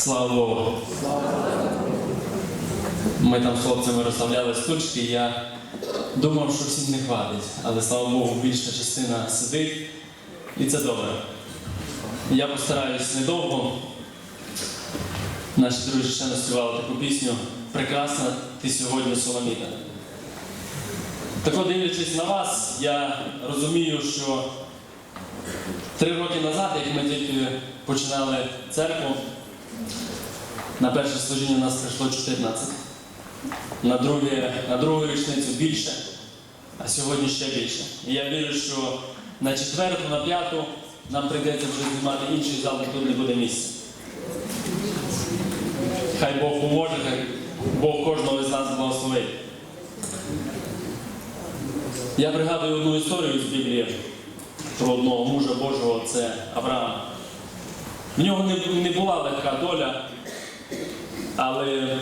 Слава Богу. Ми там з хлопцями розставляли стульчики, і я думав, що всім не хватить. Але слава Богу, більша частина сидить, і це добре. Я постараюсь недовго. Наші друзі ще наспівали таку пісню Прекрасна ти сьогодні Соломіта. Так дивлячись на вас, я розумію, що три роки назад, як ми тільки починали церкву, на перше служіння нас прийшло 14. На, друге, на другу річницю більше, а сьогодні ще більше. І я вірю, що на четверту, на п'яту нам прийдеться вже знімати інший зал, де тут не буде місця. Хай Бог поможе, хай Бог кожного із нас благословить. Я пригадую одну історію з Біблії про одного мужа Божого, це Авраам. В нього не, не була легка доля, але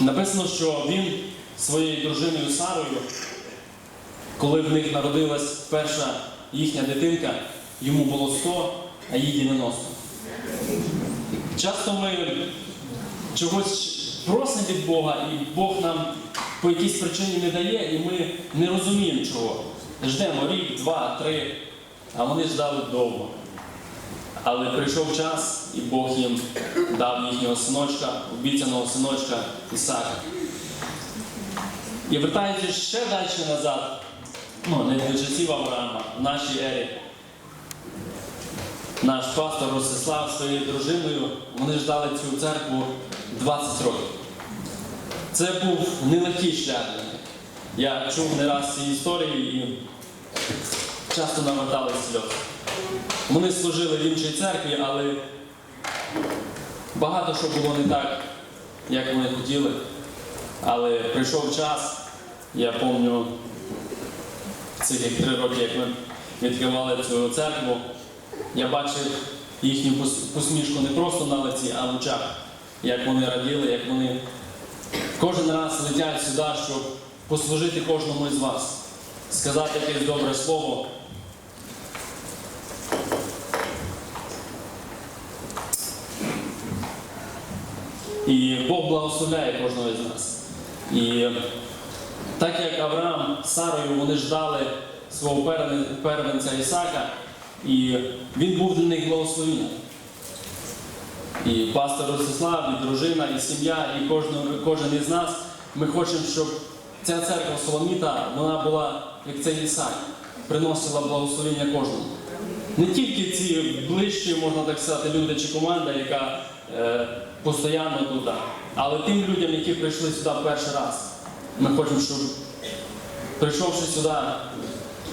написано, що він своєю дружиною Сарою, коли в них народилась перша їхня дитинка, йому було 100, а їй 90. Часто ми чогось просимо від Бога, і Бог нам по якійсь причині не дає, і ми не розуміємо чого. Ждемо рік, два, три, а вони ждали довго. Але прийшов час, і Бог їм дав їхнього синочка, обіцяного синочка Ісака. І вертаючись ще далі назад, ну, не до часів Авраама, в нашій ері, наш пастор Ростислав своєю дружиною, вони ждали цю церкву 20 років. Це був нелегкий шлях. Я чув не раз ці історії і часто навертали сльози. Вони служили в іншій церкві, але багато що було не так, як вони хотіли. Але прийшов час, я пам'ятаю цих три роки, як ми відкривали цю церкву, я бачив їхню посмішку не просто на лиці, а в очах, як вони раділи, як вони кожен раз летять сюди, щоб послужити кожному із вас, сказати якесь добре слово. І Бог благословляє кожного з нас. І так як Авраам з Сарою вони ждали свого первенця Ісака, і він був для них благословенням. І пастор Ростислав, і дружина, і сім'я, і кожен, кожен із нас, ми хочемо, щоб ця церква Соломіта вона була, як цей Ісак, приносила благословення кожному. Не тільки ці ближчі, можна так сказати, люди чи команда, яка постійно тут, але тим людям, які прийшли сюди перший раз. Ми хочемо, щоб прийшовши сюди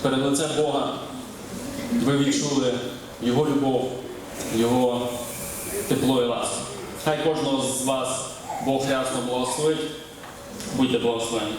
перед лицем Бога, ви відчули Його любов, Його тепло і ласку. Хай кожного з вас Бог рясно благословить. Будьте благословені.